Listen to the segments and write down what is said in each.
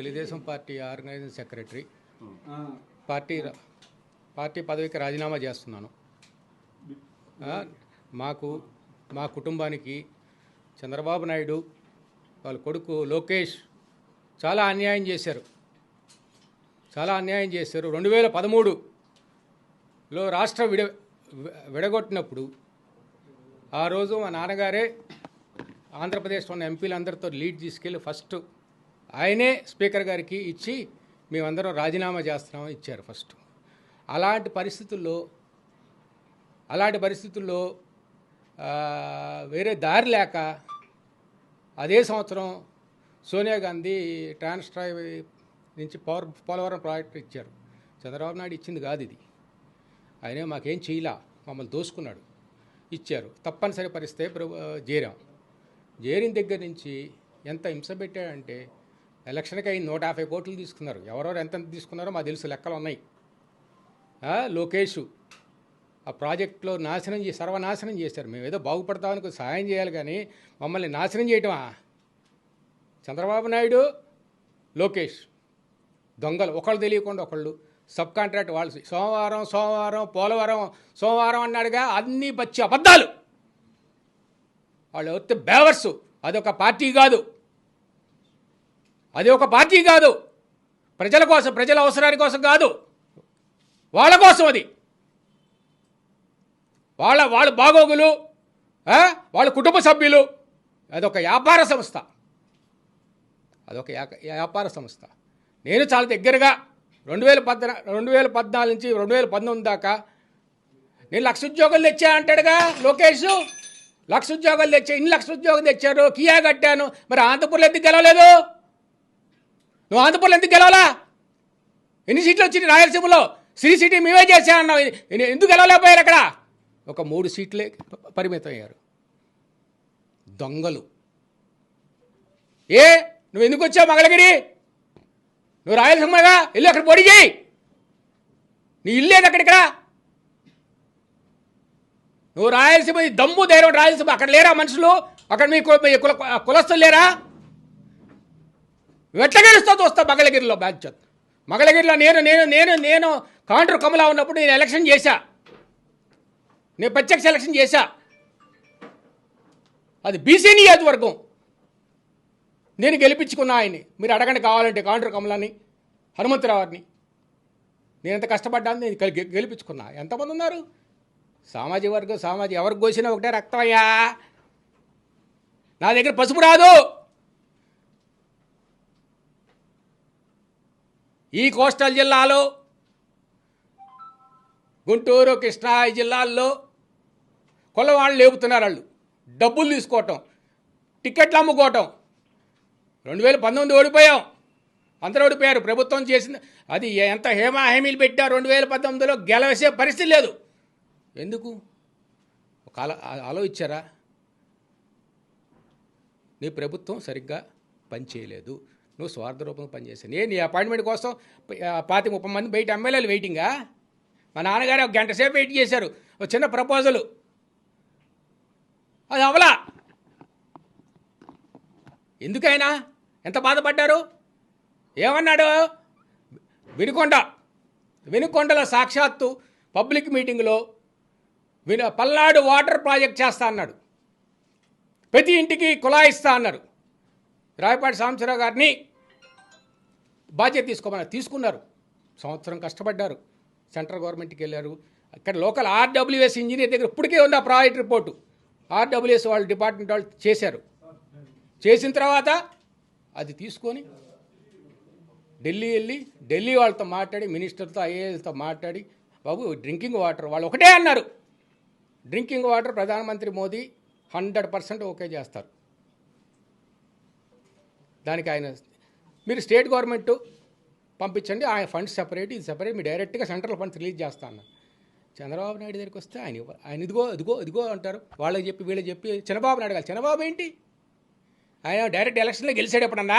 Telugu Desam party organising secretary. Party party పదవికి రాజీనామా చేస్తున్నాను. మాకు మా కుటుంబానికి చంద్రబాబు నాయుడు వాళ్ళ కొడుకు లోకేష్ చాలా అన్యాయం చేశారు. చాలా అన్యాయం చేశారు. రెండు వేల పదమూడులో రాష్ట్రం విడ విడగొట్టినప్పుడు ఆ రోజు మా నాన్నగారే ఆంధ్రప్రదేశ్లో ఉన్న ఎంపీలందరితో లీడ్ తీసుకెళ్ళి ఫస్ట్ ఆయనే స్పీకర్ గారికి ఇచ్చి మేమందరం రాజీనామా చేస్తున్నామని ఇచ్చారు ఫస్ట్. అలాంటి పరిస్థితుల్లో అలాంటి పరిస్థితుల్లో వేరే దారి లేక అదే సంవత్సరం సోనియా గాంధీ ట్రాన్స్ట్రాయ్ నుంచి పవర్ పోలవరం ప్రాజెక్టు ఇచ్చారు. చంద్రబాబు నాయుడు ఇచ్చింది కాదు ఇది. ఆయనే మాకేం చేయలా మమ్మల్ని దోసుకున్నాడు. ఇచ్చారు. తప్పనిసరి పరిస్థితి ప్రభు చేరాం. చేరిన దగ్గర నుంచి ఎంత హింస పెట్టాడంటే ఎలక్షన్కి అయింది నూట యాభై కోట్లు తీసుకున్నారు. ఎవరెవరు ఎంత తీసుకున్నారో మాకు తెలుసు లెక్కలు ఉన్నాయి. లోకేష్ ఆ ప్రాజెక్టులో నాశనం చేసి సర్వనాశనం చేశారు. మేము ఏదో బాగుపడతామని సహాయం సాయం చేయాలి కానీ మమ్మల్ని నాశనం చేయటమా? చంద్రబాబు నాయుడు లోకేష్ దొంగలు ఒకళ్ళు తెలియకుండా ఒకళ్ళు సబ్ కాంట్రాక్ట్ వాళ్ళు సోమవారం సోమవారం పోలవరం సోమవారం అన్నాడుగా అన్నీ పచ్చి అబద్ధాలు. వాళ్ళు వస్తే బేవర్స్ అదొక పార్టీ కాదు. అది ఒక పార్టీ కాదు. ప్రజల కోసం ప్రజల అవసరాని కోసం కాదు. వాళ్ళ కోసం అది. వాళ్ళ వాళ్ళ బాగోగులు వాళ్ళ కుటుంబ సభ్యులు అదొక వ్యాపార సంస్థ. అదొక వ్యాపార సంస్థ. నేను చాలా దగ్గరగా రెండు వేల పద్నా రెండు వేల పద్నాలుగు నుంచి రెండు వేల పంతొమ్మిది దాకా నేను లక్ష ఉద్యోగాలు తెచ్చా అంటాడుగా లోకేష్? లక్ష ఉద్యోగాలు తెచ్చా ఇన్ని లక్ష ఉద్యోగం తెచ్చారు కియా కట్టాను. మరి ఆంధ్రపూర్లో ఎందుకు గెలవలేదు? నువ్వు ఆంధ్రప్రదేశ్లో ఎందుకు గెలవాలా? ఎన్ని సీట్లు వచ్చింది రాయలసీమలో? సిరి సిటీ మేమే చేసా అన్నావు ఎందుకు గెలవలేకపోయారు అక్కడ? ఒక మూడు సీట్లే పరిమితం అయ్యారు దొంగలు. ఏ నువ్వు ఎందుకు వచ్చావు మంగళగిరి? నువ్వు రాయలసీమగా వెళ్ళి అక్కడ పొడి చేయి. నీ ఇల్లు ఏది అక్కడ ఇక్కడ? నువ్వు రాయలసీమ దమ్ము ధైర్యం రాయలసీమ. అక్కడ లేరా మనుషులు? అక్కడ మీ కుల కులస్తులు లేరా? ఎట్లా గెలుస్తా చూస్తా మంగళగిరిలో బాధ్యత మంగళగిరిలో నేను నేను నేను నేను కాంటర్ కమలా ఉన్నప్పుడు నేను ఎలక్షన్ చేశా. నేను ప్రత్యక్ష ఎలక్షన్ చేశా. అది బీసీ నియోజకవర్గం. నేను గెలిపించుకున్నా ఆయన్ని. మీరు అడగండి కావాలంటే కాంటర్ కమలాని హనుమంతరావుని. నేను ఎంత కష్టపడ్డాను నేను గెలిపించుకున్నా. ఎంతమంది ఉన్నారు? సామాజిక వర్గం సామాజిక ఎవరికి కోసినా ఒకటే రక్తమయ్యా నా దగ్గర పసుపు రాదు. ఈ కోస్టల్ జిల్లాలో గుంటూరు కృష్ణా జిల్లాల్లో కులవాళ్ళు లేపుతున్నారు వాళ్ళు. డబ్బులు తీసుకోవటం టికెట్లు అమ్ముకోవటం. రెండు వేల పంతొమ్మిది ఓడిపోయాం. అందరూ ఓడిపోయారు. ప్రభుత్వం చేసింది అది ఎంత హేమాహేమీలు పెట్టా రెండు వేల పంతొమ్మిదిలో గెలవేసే పరిస్థితి లేదు. ఎందుకు? ఒక ఆలో ఆలోచించారా? నీ ప్రభుత్వం సరిగ్గా పనిచేయలేదు. నువ్వు స్వార్థ రూపంగా పనిచేసావు. నేను నీ అపాయింట్మెంట్ కోసం పాతి ముప్పై మంది బయట ఎమ్మెల్యేలు వెయిటింగా మా నాన్నగారు ఒక గంట సేపు వెయిట్ చేశారు. ఒక చిన్న ప్రపోజలు అది అవలా? ఎందుకైనా? ఎంత బాధపడ్డారు? ఏమన్నాడు? వినుకొండ. వినుకొండలో సాక్షాత్తు పబ్లిక్ మీటింగ్లో విన పల్నాడు వాటర్ ప్రాజెక్ట్ చేస్తా అన్నాడు. ప్రతి ఇంటికి కులాయిస్తా అన్నారు. రాయపాటి సాంబశివరావు గారిని బాధ్యత తీసుకోమని తీసుకున్నారు. సంవత్సరం కష్టపడ్డారు. సెంట్రల్ గవర్నమెంట్కి వెళ్ళారు. అక్కడ లోకల్ ఆర్డబ్ల్యూఎస్ ఇంజనీర్ దగ్గర ఇప్పటికే ఉంది ఆ ప్రాజెక్ట్ రిపోర్టు. ఆర్డబ్ల్యూఎస్ వాళ్ళు డిపార్ట్మెంట్ వాళ్ళు చేశారు. చేసిన తర్వాత అది తీసుకొని ఢిల్లీ వెళ్ళి ఢిల్లీ వాళ్ళతో మాట్లాడి మినిస్టర్తో ఐఏఎస్తో మాట్లాడి బాబు డ్రింకింగ్ వాటర్ వాళ్ళు ఒకటే అన్నారు. డ్రింకింగ్ వాటర్ ప్రధానమంత్రి మోదీ హండ్రెడ్ పర్సెంట్ ఓకే చేస్తారు. దానికి ఆయన మీరు స్టేట్ గవర్నమెంట్ పంపించండి ఆయన ఫండ్స్ సెపరేట్ ఇది సెపరేట్ మీరు డైరెక్ట్గా సెంట్రల్ ఫండ్స్ రిలీజ్ చేస్తా చంద్రబాబు నాయుడు దగ్గరికి వస్తే ఆయన ఆయన ఇదిగో ఇదిగో ఇదిగో అంటారు. వాళ్ళకి చెప్పి వీళ్ళకి చెప్పి చంద్రబాబు నాయుడు కాదు చంద్రబాబు ఏంటి? ఆయన డైరెక్ట్ ఎలక్షన్లో గెలిచాడు ఎప్పుడన్నా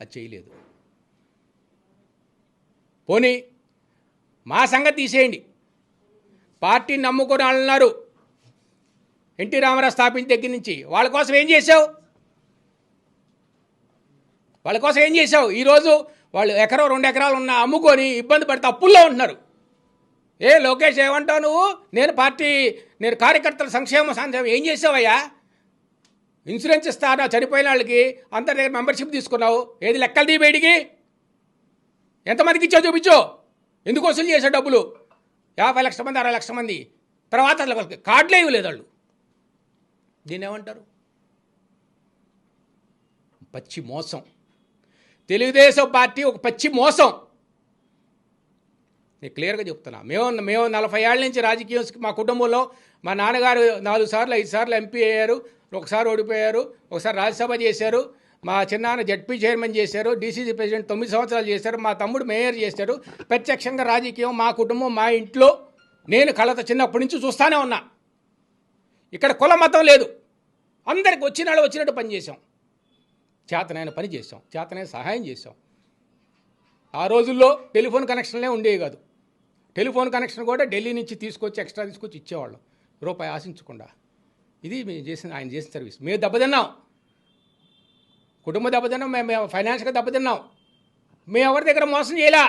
అది చేయలేదు. పోనీ మా సంగతి తీసేయండి. పార్టీని నమ్ముకొని వాళ్ళు ఉన్నారు ఎన్టీ రామారావు స్థాపించిన దగ్గర నుంచి. వాళ్ళ కోసం ఏం చేసావు వాళ్ళ కోసం ఏం చేసావు ఈరోజు వాళ్ళు ఎకరో రెండు ఎకరాలు ఉన్న అమ్ముకొని ఇబ్బంది పడితే అప్పుల్లో ఉంటున్నారు. ఏ లోకేష్ ఏమంటావు నువ్వు? నేను పార్టీ నేను కార్యకర్తల సంక్షేమ సంక్షేమం ఏం చేసావయ్యా? ఇన్సూరెన్స్ ఇస్తానా? చనిపోయిన వాళ్ళకి అందరి దగ్గర మెంబర్షిప్ తీసుకున్నావు. ఏది లెక్కలు తీ బయటికి? ఎంతమందికి ఇచ్చావు చూపించు. ఎందుకు వసూలు చేసే డబ్బులు? యాభై లక్షల మంది అరవై లక్షల మంది. తర్వాత వాళ్ళకి కార్డులే ఇవ్వలేదు వాళ్ళు. దీన్ని ఏమంటారు? పచ్చి మోసం. తెలుగుదేశం పార్టీ ఒక పచ్చి మోసం. నేను క్లియర్గా చెప్తున్నా. మేము మేము నలభై ఏళ్ళ నుంచి రాజకీయం మా కుటుంబంలో మా నాన్నగారు నాలుగు సార్లు ఐదు సార్లు ఎంపీ అయ్యారు ఒకసారి ఓడిపోయారు ఒకసారి రాజ్యసభ చేశారు మా చిన్నాన్న జడ్పీ చైర్మన్ చేశారు డీసీసీ ప్రెసిడెంట్ తొమ్మిది సంవత్సరాలు చేశారు మా తమ్ముడు మేయర్ చేశారు. ప్రత్యక్షంగా రాజకీయం మా కుటుంబం మా ఇంట్లో నేను కళత చిన్నప్పటి నుంచి చూస్తానే ఉన్నా. ఇక్కడ కుల మతం లేదు. అందరికి వచ్చిన వాళ్ళు వచ్చినట్టు పనిచేసాం చేతనైన పని చేసాం చేతనైన సహాయం చేసాం ఆ రోజుల్లో టెలిఫోన్ కనెక్షన్లే ఉండేవి కాదు. టెలిఫోన్ కనెక్షన్ కూడా ఢిల్లీ నుంచి తీసుకొచ్చి ఎక్స్ట్రా తీసుకొచ్చి ఇచ్చేవాళ్ళం రూపాయి ఆశించకుండా. ఇది మేము చేసిన ఆయన చేసిన సర్వీస్. మేము దెబ్బతిన్నాం. కుటుంబ దెబ్బతిన్నాం మేము ఫైనాన్షియల్గా దెబ్బతిన్నాం. మేము ఎవరి దగ్గర మోసం చేయలే?